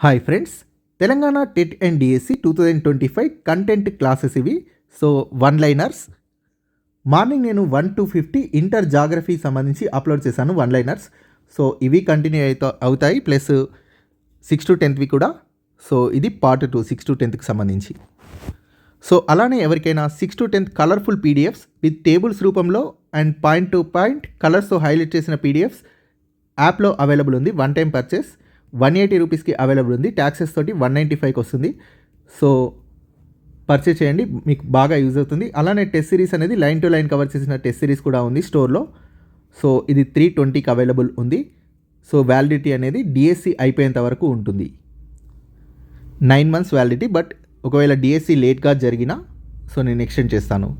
Hi friends Telangana TET and DSC two thousand twenty five content classes ఇవి. So one liners morning నేను one to fifty inter geography సంబంధించి upload చేశాను one liners so ఇవి continue అవుతా అవుతాయి. Plus six to టెన్త్వి కూడా. So ఇది పార్ట్ టూ సిక్స్ టు టెన్త్కి సంబంధించి. సో అలానే ఎవరికైనా six to tenth colourful PDFs with tables రూపంలో అండ్ పాయింట్ టు పాయింట్ కలర్స్తో హైలైట్ చేసిన పీడిఎఫ్స్ యాప్లో అవైలబుల్ ఉంది. One time purchase one eighty రూపీస్కి అవైలబుల్ ఉంది. ట్యాక్సెస్ తోటి వన్ నైంటీ ఫైవ్కి వస్తుంది. సో పర్చేస్ చేయండి. మీకు బాగా యూజ్ అవుతుంది. అలానే టెస్ట్ సిరీస్ అనేది లైన్ టు లైన్ కవర్ చేసిన టెస్ట్ సిరీస్ కూడా ఉంది స్టోర్లో. సో ఇది త్రీ ట్వంటీకి అవైలబుల్ ఉంది. సో వ్యాలిడిటీ అనేది డిఎస్సి అయిపోయేంత వరకు ఉంటుంది. నైన్ మంత్స్ వ్యాలిడిటీ బట్ ఒకవేళ డిఎస్సి లేట్గా జరిగినా సో నేను ఎక్స్టెండ్ చేస్తాను.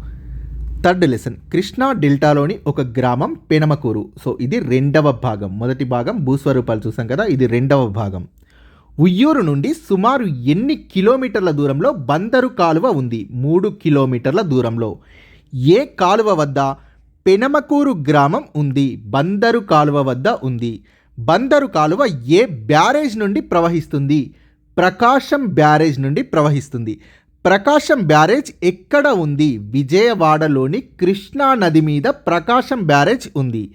Third lesson. కృష్ణా డెల్టాలోని ఒక గ్రామం పెనమకూరు. సో ఇది రెండవ భాగం. మొదటి భాగం భూస్వరూపాలు చూసాం కదా ఇది రెండవ భాగం. ఉయ్యూరు నుండి సుమారు ఎన్ని కిలోమీటర్ల దూరంలో బందరు కాలువ ఉంది? మూడు కిలోమీటర్ల దూరంలో. ఏ కాలువ వద్ద? పెనమకూరు గ్రామం ఉంది. బందరు కాలువ వద్ద ఉంది. బందరు కాలువ ఏ బ్యారేజ్ నుండి ప్రవహిస్తుంది? ప్రకాశం బ్యారేజ్ నుండి ప్రవహిస్తుంది. ప్రకాశం బ్యారేజ్ ఎక్కడ ఉంది? విజయవాడలోని కృష్ణా నది మీద ప్రకాశం బ్యారేజ్ ఉంది.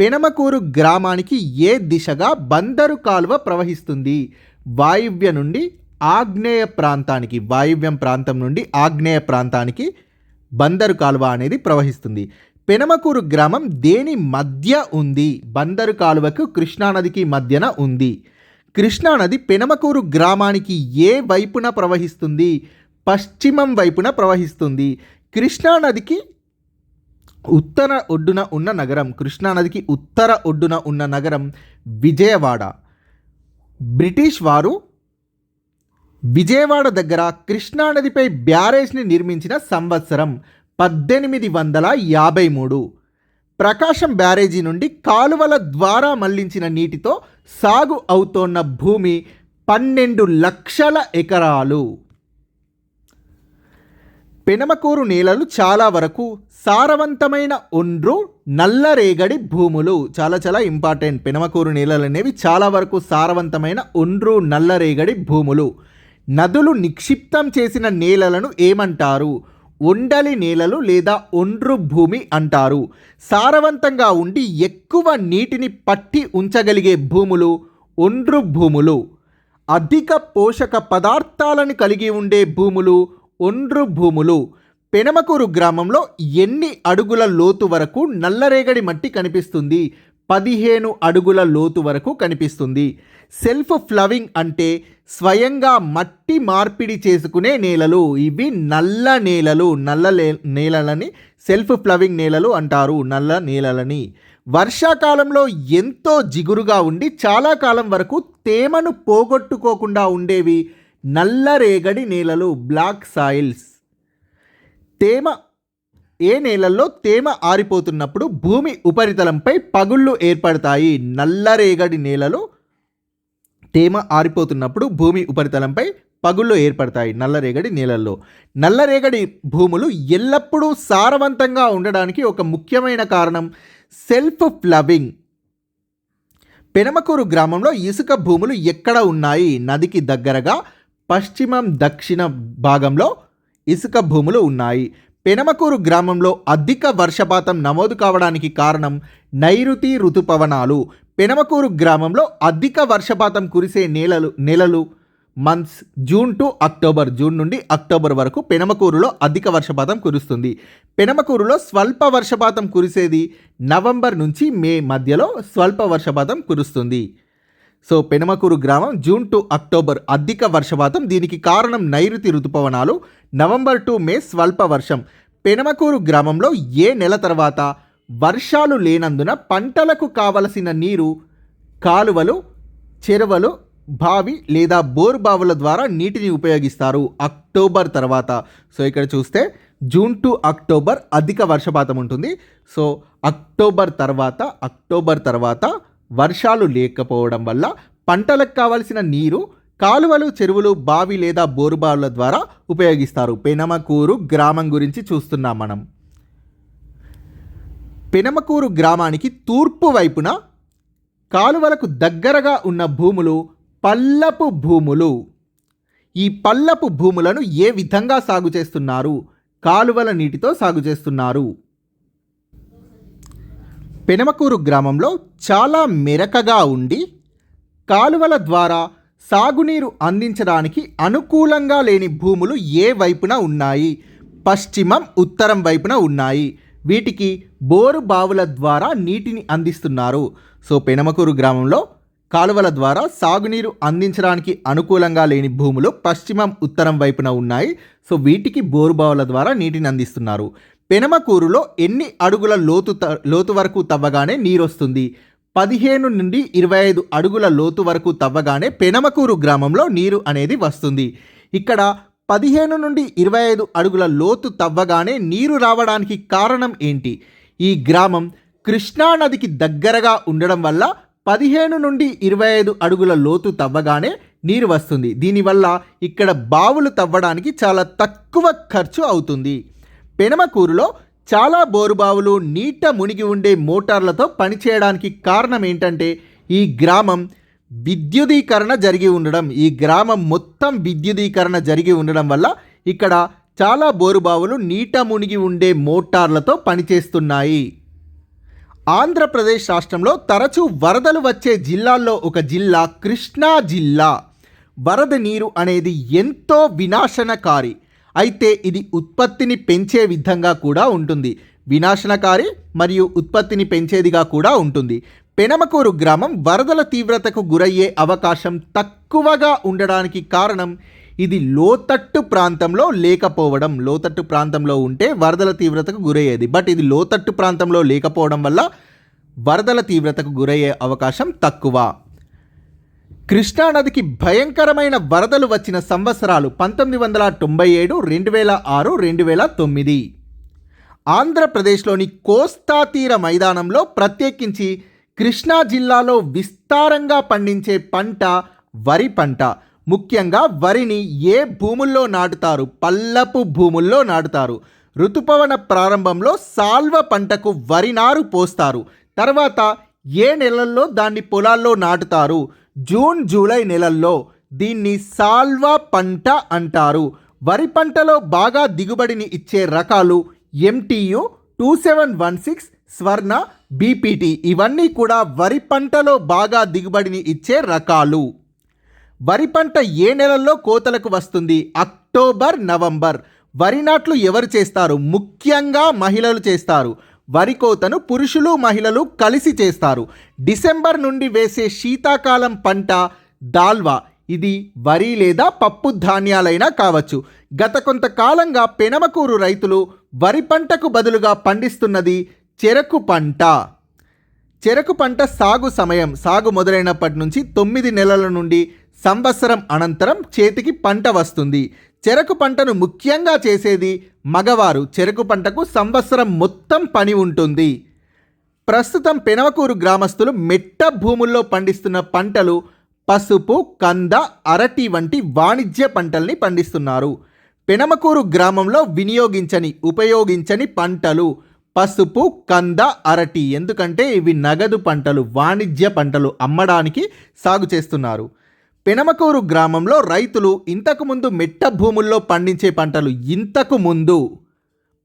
పెనమకూరు గ్రామానికి ఏ దిశగా బందరు కాలువ ప్రవహిస్తుంది? వాయువ్య నుండి ఆగ్నేయ ప్రాంతానికి వాయువ్యం ప్రాంతం నుండి ఆగ్నేయ ప్రాంతానికి బందరు కాలువ అనేది ప్రవహిస్తుంది. పెనమకూరు గ్రామం దేని మధ్య ఉంది? బందరు కాలువకు కృష్ణానదికి మధ్యన ఉంది. కృష్ణానది పెనమకూరు గ్రామానికి ఏ వైపున ప్రవహిస్తుంది? పశ్చిమం వైపున ప్రవహిస్తుంది. కృష్ణానదికి ఉత్తర ఒడ్డున ఉన్న నగరం కృష్ణానదికి ఉత్తర ఒడ్డున ఉన్న నగరం విజయవాడ. బ్రిటిష్ వారు విజయవాడ దగ్గర కృష్ణానదిపై బ్యారేజ్ని నిర్మించిన సంవత్సరం పద్దెనిమిది వందల యాభై మూడు. ప్రకాశం బ్యారేజీ నుండి కాలువల ద్వారా మళ్ళించిన నీటితో సాగు అవుతోన్న భూమి పన్నెండు లక్షల ఎకరాలు. పెనమకూరు నేలలు చాలా వరకు సారవంతమైన ఒండ్రు నల్లరేగడి భూములు. చాలా చాలా ఇంపార్టెంట్. పెనమకూరు నేలలు అనేవి చాలా వరకు సారవంతమైన ఒండ్రు నల్లరేగడి భూములు. నదులు నిక్షిప్తం చేసిన నేలలను ఏమంటారు? ఒండలి నేలలు లేదా ఒండ్రు భూమి అంటారు. సారవంతంగా ఉండి ఎక్కువ నీటిని పట్టి ఉంచగలిగే భూములు ఒండ్రు భూములు. అధిక పోషక పదార్థాలను కలిగి ఉండే భూములు ఒండ్రు భూములు. పెనమకూరు గ్రామంలో ఎన్ని అడుగుల లోతు వరకు నల్లరేగడి మట్టి కనిపిస్తుంది? పదిహేను అడుగుల లోతు వరకు కనిపిస్తుంది. సెల్ఫ్ ఫ్లవింగ్ అంటే స్వయంగా మట్టి మార్పిడి చేసుకునే నేలలు. ఇవి నల్ల నేలలు. నల్ల నేలలని సెల్ఫ్ ఫ్లవింగ్ నేలలు అంటారు. నల్ల నేలలని. వర్షాకాలంలో ఎంతో జిగురుగా ఉండి చాలా కాలం వరకు తేమను పోగొట్టుకోకుండా ఉండేవి. నల్లరేగడి నేలలు బ్లాక్ సాయిల్స్. తేమ ఏ నేలల్లో తేమ ఆరిపోతున్నప్పుడు భూమి ఉపరితలంపై పగుళ్ళు ఏర్పడతాయి. నల్లరేగడి నేలలు తేమ ఆరిపోతున్నప్పుడు భూమి ఉపరితలంపై పగుళ్ళు ఏర్పడతాయి నల్లరేగడి నేలల్లో. నల్లరేగడి భూములు ఎల్లప్పుడూ సారవంతంగా ఉండడానికి ఒక ముఖ్యమైన కారణం సెల్ఫ్ ఫ్లవింగ్. పెనమకూరు గ్రామంలో ఇసుక భూములు ఎక్కడ ఉన్నాయి? నదికి దగ్గరగా పశ్చిమం దక్షిణ భాగంలో ఇసుక భూములు ఉన్నాయి. పెనమకూరు గ్రామంలో అధిక వర్షపాతం నమోదు కావడానికి కారణం నైరుతి ఋతుపవనాలు. పెనమకూరు గ్రామంలో అధిక వర్షపాతం కురిసే నేలలు నెలలు months June to October June నుండి అక్టోబర్ వరకు పెనమకూరులో అధిక వర్షపాతం కురుస్తుంది. పెనమకూరులో స్వల్ప వర్షపాతం కురిసేది నవంబర్ నుంచి మే మధ్యలో స్వల్ప వర్షపాతం కురుస్తుంది. సో పెనమకూరు గ్రామం జూన్ టు అక్టోబర్ అధిక వర్షపాతం దీనికి కారణం నైరుతి ఋతుపవనాలు నవంబర్ టు మే స్వల్ప వర్షం. పెనమకూరు గ్రామంలో ఏ నెల తర్వాత వర్షాలు లేనందున పంటలకు కావలసిన నీరు కాలువలు చెరువలు బావి లేదా బోర్ బావుల ద్వారా నీటిని ఉపయోగిస్తారు అక్టోబర్ తర్వాత. సో ఇక్కడ చూస్తే జూన్ టు అక్టోబర్ అధిక వర్షపాతం ఉంటుంది. సో అక్టోబర్ తర్వాత అక్టోబర్ తర్వాత వర్షాలు లేకపోవడం వల్ల పంటలకు కావలసిన నీరు కాలువలు చెరువులు బావి లేదా బోరుబావుల ద్వారా ఉపయోగిస్తారు. పెనమకూరు గ్రామం గురించి చూస్తున్నాం మనం. పెనమకూరు గ్రామానికి తూర్పు వైపున కాలువలకు దగ్గరగా ఉన్న భూములు పల్లపు భూములు. ఈ పల్లపు భూములను ఏ విధంగా సాగు చేస్తున్నారు? కాలువల నీటితో సాగు చేస్తున్నారు. పెనమకూరు గ్రామంలో చాలా మెరకగా ఉండి కాలువల ద్వారా సాగునీరు అందించడానికి అనుకూలంగా లేని భూములు ఏ వైపున ఉన్నాయి? పశ్చిమం ఉత్తరం వైపున ఉన్నాయి. వీటికి బోరు బావుల ద్వారా నీటిని అందిస్తున్నారు. సో పెనమకూరు గ్రామంలో కాలువల ద్వారా సాగునీరు అందించడానికి అనుకూలంగా లేని భూములు పశ్చిమం ఉత్తరం వైపున ఉన్నాయి. సో వీటికి బోరు బావుల ద్వారా నీటిని అందిస్తున్నారు. పెనమకూరులో ఎన్ని అడుగుల లోతు త- లోతు వరకు తవ్వగానే నీరు వస్తుంది పదిహేను నుండి ఇరవై ఐదు అడుగుల లోతు వరకు తవ్వగానే పెనమకూరు గ్రామంలో నీరు అనేది వస్తుంది. ఇక్కడ పదిహేను నుండి ఇరవై ఐదు అడుగుల లోతు తవ్వగానే నీరు రావడానికి కారణం ఏంటి? ఈ గ్రామం కృష్ణా నదికి దగ్గరగా ఉండడం వల్ల పదిహేను నుండి ఇరవై ఐదు అడుగుల లోతు తవ్వగానే నీరు వస్తుంది. దీనివల్ల ఇక్కడ బావులు తవ్వడానికి చాలా తక్కువ ఖర్చు అవుతుంది. పెనమకూరులో చాలా బోరుబావులు నీట మునిగి ఉండే మోటార్లతో పనిచేయడానికి కారణం ఏంటంటే ఈ గ్రామం విద్యుదీకరణ జరిగి ఉండడం. ఈ గ్రామం మొత్తం విద్యుదీకరణ జరిగి ఉండడం వల్ల ఇక్కడ చాలా బోరుబావులు నీట మునిగి ఉండే మోటార్లతో పనిచేస్తున్నాయి. ఆంధ్రప్రదేశ్ రాష్ట్రంలో తరచూ వరదలు వచ్చే జిల్లాల్లో ఒక జిల్లా కృష్ణా జిల్లా. వరద నీరు అనేది ఎంతో వినాశనకారి. అయితే ఇది ఉత్పత్తిని పెంచే విధంగా కూడా ఉంటుంది. వినాశనకారి మరియు ఉత్పత్తిని పెంచేదిగా కూడా ఉంటుంది. పెనమకూరు గ్రామం వరదల తీవ్రతకు గురయ్యే అవకాశం తక్కువగా ఉండడానికి కారణం ఇది లోతట్టు ప్రాంతంలో లేకపోవడం. లోతట్టు ప్రాంతంలో ఉంటే వరదల తీవ్రతకు గురయ్యేది. బట్ ఇది లోతట్టు ప్రాంతంలో లేకపోవడం వల్ల వరదల తీవ్రతకు గురయ్యే అవకాశం తక్కువ. కృష్ణానదికి భయంకరమైన వరదలు వచ్చిన సంవత్సరాలు పంతొమ్మిది వందల తొంభై ఏడు రెండు వేల ఆరు రెండు వేల తొమ్మిది. ఆంధ్రప్రదేశ్లోని కోస్తా తీర మైదానంలో ప్రత్యేకించి కృష్ణా జిల్లాలో విస్తారంగా పండించే పంట వరి పంట. ముఖ్యంగా వరిని ఏ భూముల్లో నాటుతారు? పల్లపు భూముల్లో నాటుతారు. ఋతుపవన ప్రారంభంలో సాల్వ పంటకు వరి నారు పోస్తారు. తర్వాత ఏ నెలల్లో దాన్ని పొలాల్లో నాటుతారు? జూన్ జూలై నెలల్లో దీన్ని సాల్వా పంట అంటారు. వరి పంటలో బాగా దిగుబడిని ఇచ్చే రకాలు MTU two seven one six Swarna BPT ఇవన్నీ కూడా వరి పంటలో బాగా దిగుబడిని ఇచ్చే రకాలు. వరి పంట ఏ నెలల్లో కోతలకు వస్తుంది? October November. వరి నాట్లు ఎవరు చేస్తారు? ముఖ్యంగా మహిళలు చేస్తారు. వరి కోతను పురుషులు మహిళలు కలిసి చేస్తారు. డిసెంబర్ నుండి వేసే శీతాకాలం పంట దాల్వా. ఇది వరి లేదా పప్పు ధాన్యాలైనా కావచ్చు. గత కొంతకాలంగా పెనమకూరు రైతులు వరి పంటకు బదులుగా పండిస్తున్నది చెరకు పంట. చెరకు పంట సాగు సమయం సాగు మొదలైనప్పటి నుంచి తొమ్మిది నెలల నుండి సంవత్సరం అనంతరం చేతికి పంట వస్తుంది. చెరకు పంటను ముఖ్యంగా చేసేది మగవారు. చెరకు పంటకు సంవత్సరం మొత్తం పని ఉంటుంది. ప్రస్తుతం పెనవకూరు గ్రామస్తులు మెట్ట భూముల్లో పండిస్తున్న పంటలు పసుపు కంద అరటి వంటి వాణిజ్య పంటల్ని పండిస్తున్నారు. పెనమకూరు గ్రామంలో వినియోగించని ఉపయోగించని పంటలు పసుపు కంద అరటి. ఎందుకంటే ఇవి నగదు పంటలు వాణిజ్య పంటలు అమ్మడానికి సాగు చేస్తున్నారు. పెనమకూరు గ్రామంలో రైతులు ఇంతకుముందు మెట్ట భూముల్లో పండించే పంటలు ఇంతకు ముందు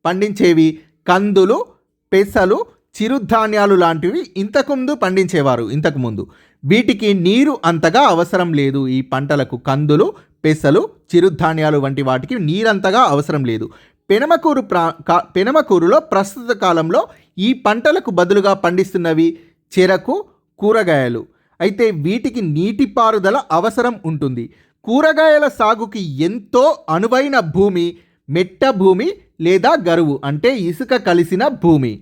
పండించేవి కందులు పెసలు చిరుధాన్యాలు లాంటివి ఇంతకుముందు పండించేవారు ఇంతకుముందు వీటికి నీరు అంతగా అవసరం లేదు. ఈ పంటలకు కందులు పెసలు చిరుధాన్యాలు వంటి వాటికి నీరంతగా అవసరం లేదు. పెనమకూరు ప్రా కా పెనమకూరులో ప్రస్తుత కాలంలో ఈ పంటలకు బదులుగా పండిస్తున్నవి చెరకు కూరగాయలు. అయితే వీటికి నీటిపారుదల అవసరం ఉంటుంది. కూరగాయల సాగుకి ఎంతో అనువైన భూమి మెట్ట భూమి లేదా గరువు అంటే ఇసుక కలిసిన భూమి.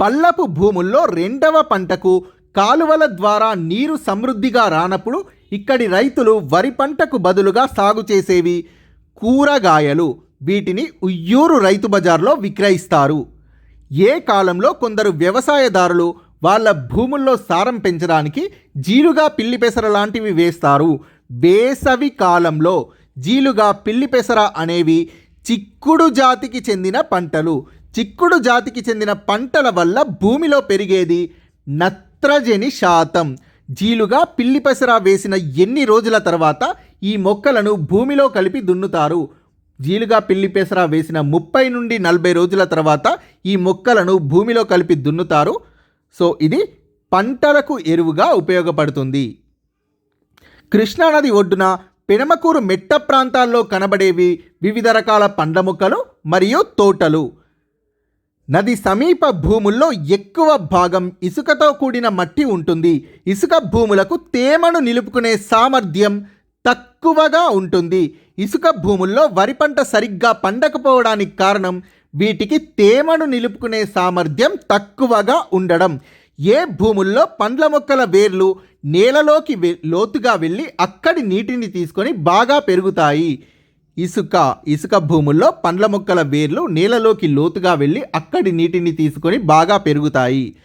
పల్లపు భూముల్లో రెండవ పంటకు కాలువల ద్వారా నీరు సమృద్ధిగా రానప్పుడు ఇక్కడి రైతులు వరి పంటకు బదులుగా సాగు చేసేవి కూరగాయలు. వీటిని ఉయ్యూరు రైతు బజార్లో విక్రయిస్తారు. ఏ కాలంలో కొందరు వ్యవసాయదారులు వాళ్ళ భూముల్లో సారం పెంచడానికి జీలుగా పిల్లి పెసర లాంటివి వేస్తారు. వేసవి కాలంలో జీలుగా పిల్లి పెసర అనేవి చిక్కుడు జాతికి చెందిన పంటలు. చిక్కుడు జాతికి చెందిన పంటల వల్ల భూమిలో పెరిగేది నత్రజని శాతం. జీలుగా పిల్లి పెసర వేసిన ఎన్ని రోజుల తర్వాత ఈ మొక్కలను భూమిలో కలిపి దున్నుతారు? జీలుగా పిల్లి పెసర వేసిన ముప్పై నుండి నలభై రోజుల తర్వాత ఈ మొక్కలను భూమిలో కలిపి దున్నుతారు. సో ఇది పంటలకు ఎరువుగా ఉపయోగపడుతుంది. కృష్ణానది ఒడ్డున పెనమకూరు మెట్ట ప్రాంతాల్లో కనబడేవి వివిధ రకాల పండ్ల మొక్కలు మరియు తోటలు. నది సమీప భూముల్లో ఎక్కువ భాగం ఇసుకతో కూడిన మట్టి ఉంటుంది. ఇసుక భూములకు తేమను నిలుపుకునే సామర్థ్యం తక్కువగా ఉంటుంది. ఇసుక భూముల్లో వరి పంట సరిగ్గా పండకపోవడానికి కారణం వీటికి తేమను నిలుపుకునే సామర్థ్యం తక్కువగా ఉండడం. ఏ భూముల్లో పండ్ల మొక్కల వేర్లు నేలలోకి లోతుగా వెళ్ళి అక్కడి నీటిని తీసుకొని బాగా పెరుగుతాయి. ఇసుక ఇసుక భూముల్లో పండ్ల మొక్కల వేర్లు నేలలోకి లోతుగా వెళ్ళి అక్కడి నీటిని తీసుకొని బాగా పెరుగుతాయి.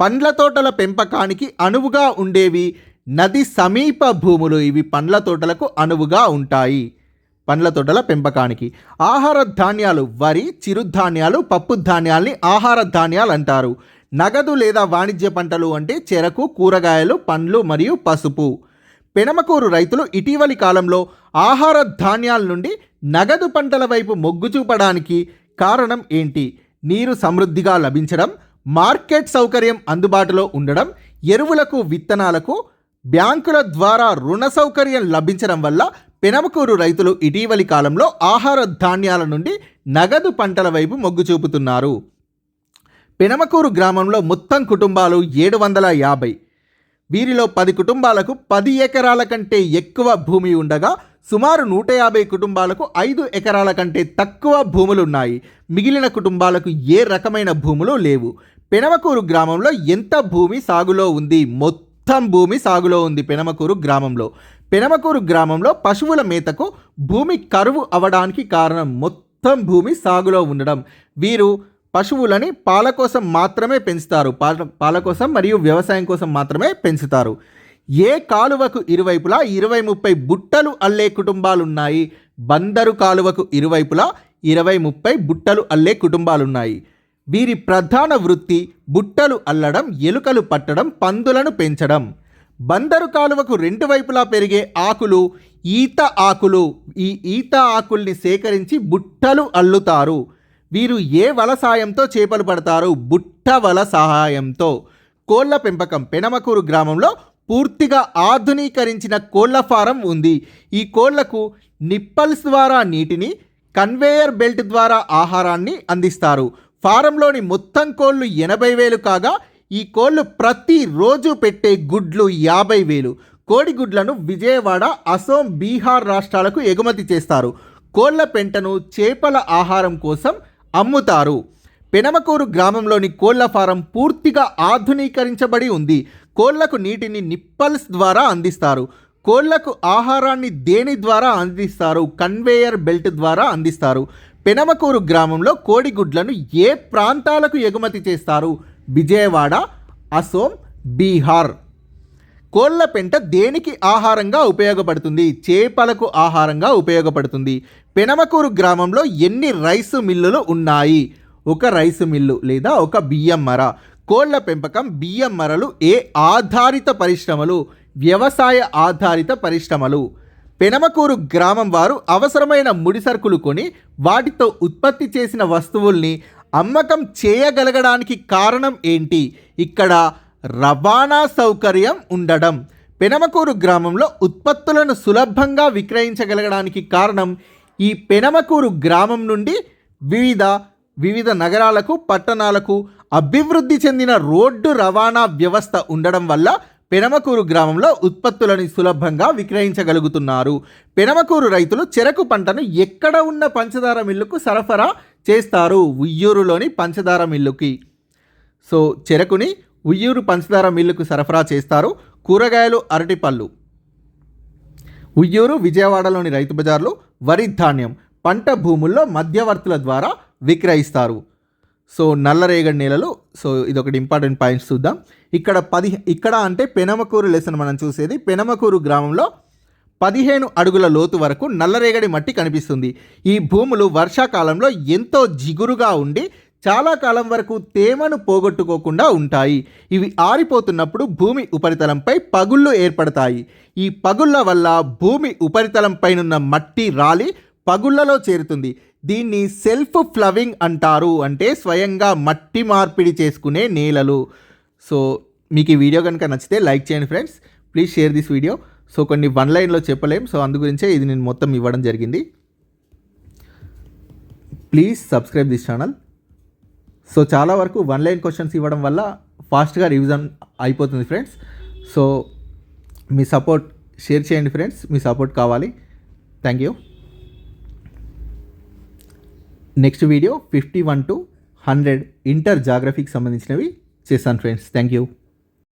పండ్ల తోటల పెంపకానికి అనువుగా ఉండేవి నది సమీప భూములు. ఇవి పండ్ల తోటలకు అనువుగా ఉంటాయి. పండ్ల తోటల పెంపకానికి. ఆహార ధాన్యాలు వరి చిరుధాన్యాలు పప్పు ధాన్యాల్ని ఆహార ధాన్యాలు అంటారు. నగదు లేదా వాణిజ్య పంటలు అంటే చెరకు కూరగాయలు పండ్లు మరియు పసుపు. పెనమకూరు రైతులు ఇటీవలి కాలంలో ఆహార ధాన్యాల నుండి నగదు పంటల వైపు మొగ్గు చూపడానికి కారణం ఏంటి? నీరు సమృద్ధిగా లభించడం మార్కెట్ సౌకర్యం అందుబాటులో ఉండడం ఎరువులకు విత్తనాలకు బ్యాంకుల ద్వారా రుణ సౌకర్యం లభించడం వల్ల పెనమకూరు రైతులు ఇటీవలి కాలంలో ఆహార ధాన్యాల నుండి నగదు పంటల వైపు మొగ్గు చూపుతున్నారు. పెనమకూరు గ్రామంలో మొత్తం కుటుంబాలు ఏడు వందల యాభై. వీరిలో పది కుటుంబాలకు పది ఎకరాల కంటే ఎక్కువ భూమి ఉండగా సుమారు నూట యాభై కుటుంబాలకు ఐదు ఎకరాల కంటే తక్కువ భూములు ఉన్నాయి మిగిలిన కుటుంబాలకు ఏ రకమైన భూములు లేవు. పెనమకూరు గ్రామంలో ఎంత భూమి సాగులో ఉంది? మొత్తం భూమి సాగులో ఉంది పెనమకూరు గ్రామంలో. పెనమకూరు గ్రామంలో పశువుల మేతకు భూమి కరువు అవడానికి కారణం మొత్తం భూమి సాగులో ఉండడం. వీరు పశువులని పాల కోసం మాత్రమే పెంచుతారు. పాల పాల కోసం మరియు వ్యవసాయం కోసం మాత్రమే పెంచుతారు. ఏ కాలువకు ఇరువైపులా ఇరవై ముప్పై బుట్టలు అల్లే కుటుంబాలున్నాయి. బందరు కాలువకు ఇరువైపులా ఇరవై ముప్పై బుట్టలు అల్లే కుటుంబాలున్నాయి. వీరి ప్రధాన వృత్తి బుట్టలు అల్లడం ఎలుకలు పట్టడం పందులను పెంచడం. బందరు కాలువకు రెండు వైపులా పెరిగే ఆకులు ఈత ఆకులు ఈ ఈత ఆకుల్ని సేకరించి బుట్టలు అల్లుతారు. వీరు ఏ వల సాయంతో చేపలు పడతారు? బుట్ట వల సహాయంతో. కోళ్ళ పెంపకం పెనమకూరు గ్రామంలో పూర్తిగా ఆధునీకరించిన కోళ్ళ ఫారం ఉంది. ఈ కోళ్ళకు నిప్పల్స్ ద్వారా నీటిని కన్వేయర్ బెల్ట్ ద్వారా ఆహారాన్ని అందిస్తారు. ఫారంలోని మొత్తం కోళ్ళు ఎనభై వేలు కాగా ఈ కోళ్ళు ప్రతిరోజు పెట్టే గుడ్లు యాభై వేలు. కోడిగుడ్లను విజయవాడ అసోం బీహార్ రాష్ట్రాలకు ఎగుమతి చేస్తారు. కోళ్ళ పెంటను చేపల ఆహారం కోసం అమ్ముతారు. పెనమకూరు గ్రామంలోని కోళ్ళ ఫారం పూర్తిగా ఆధునీకరించబడి ఉంది. కోళ్ళకు నీటిని నిప్పల్స్ ద్వారా అందిస్తారు. కోళ్ళకు ఆహారాన్ని దేని ద్వారా అందిస్తారు? కన్వేయర్ బెల్ట్ ద్వారా అందిస్తారు. పెనమకూరు గ్రామంలో కోడిగుడ్లను ఏ ప్రాంతాలకు ఎగుమతి చేస్తారు? విజయవాడ అసోం బీహార్. కోళ్ళ పెంట దేనికి ఆహారంగా ఉపయోగపడుతుంది? చేపలకు ఆహారంగా ఉపయోగపడుతుంది. పెనమకూరు గ్రామంలో ఎన్ని రైసు మిల్లులు ఉన్నాయి? ఒక రైసు మిల్లు లేదా ఒక బియ్యం మర. కోళ్ళ పెంపకం బియ్యం మరలు ఏ ఆధారిత పరిశ్రమలు? వ్యవసాయ ఆధారిత పరిశ్రమలు. పెనమకూరు గ్రామం వారు అవసరమైన ముడి సరుకులు కొని వాటితో ఉత్పత్తి చేసిన వస్తువుల్ని అమ్మకం చేయగలగడానికి కారణం ఏంటి? ఇక్కడ రవాణా సౌకర్యం ఉండడం. పెనమకూరు గ్రామంలో ఉత్పత్తులను సులభంగా విక్రయించగలగడానికి కారణం ఈ పెనమకూరు గ్రామం నుండి వివిధ వివిధ నగరాలకు పట్టణాలకు అభివృద్ధి చెందిన రోడ్డు రవాణా వ్యవస్థ ఉండడం వల్ల పెనమకూరు గ్రామంలో ఉత్పత్తులను సులభంగా విక్రయించగలుగుతున్నారు. పెనమకూరు రైతులు చెరకు పంటను ఎక్కడ ఉన్న పంచదార మిల్లుకు సరఫరా చేస్తారు? ఉయ్యూరులోని పంచదార మిల్లుకి. సో చెరకుని ఉయ్యూరు పంచదార మిల్లుకు సరఫరా చేస్తారు కూరగాయలు అరటిపళ్ళు. ఉయ్యూరు విజయవాడలోని రైతు బజార్లు వరి ధాన్యం పంట భూముల్లో మధ్యవర్తుల ద్వారా విక్రయిస్తారు. సో నల్లరేగడి నేలలు సో ఇది ఒకటి ఇంపార్టెంట్ పాయింట్స్ చూద్దాం. ఇక్కడ పది ఇక్కడ అంటే పెనమకూరు లెసన్ మనం చూసేది. పెనమకూరు గ్రామంలో పదిహేను అడుగుల లోతు వరకు నల్లరేగడి మట్టి కనిపిస్తుంది. ఈ భూములు వర్షాకాలంలో ఎంతో జిగురుగా ఉండి చాలా కాలం వరకు తేమను పోగొట్టుకోకుండా ఉంటాయి. ఇవి ఆరిపోతున్నప్పుడు భూమి ఉపరితలంపై పగుళ్ళు ఏర్పడతాయి. ఈ పగుళ్ళ వల్ల భూమి ఉపరితలంపైనున్న మట్టి రాలి పగుళ్ళలో చేరుతుంది. దీన్ని సెల్ఫ్ ఫ్లవింగ్ అంటారు. అంటే స్వయంగా మట్టి మార్పిడి చేసుకునే నేలలు. సో మీకు ఈ వీడియో కనుక నచ్చితే లైక్ చేయండి friends. Please share this video. So కొన్ని వన్ లైన్లో చెప్పలేం. సో అందు గురించే ఇది నేను మొత్తం ఇవ్వడం జరిగింది. Please subscribe this channel. So చాలా వరకు వన్ లైన్ క్వశ్చన్స్ ఇవ్వడం వల్ల ఫాస్ట్గా రివిజన్ అయిపోతుంది ఫ్రెండ్స్. సో మీ సపోర్ట్ షేర్ చేయండి ఫ్రెండ్స్. మీ సపోర్ట్ కావాలి. Thank you. Next video fifty one to hundred inter జాగ్రఫీకి సంబంధించినవి చేస్తాను ఫ్రెండ్స్ థ్యాంక్ యూ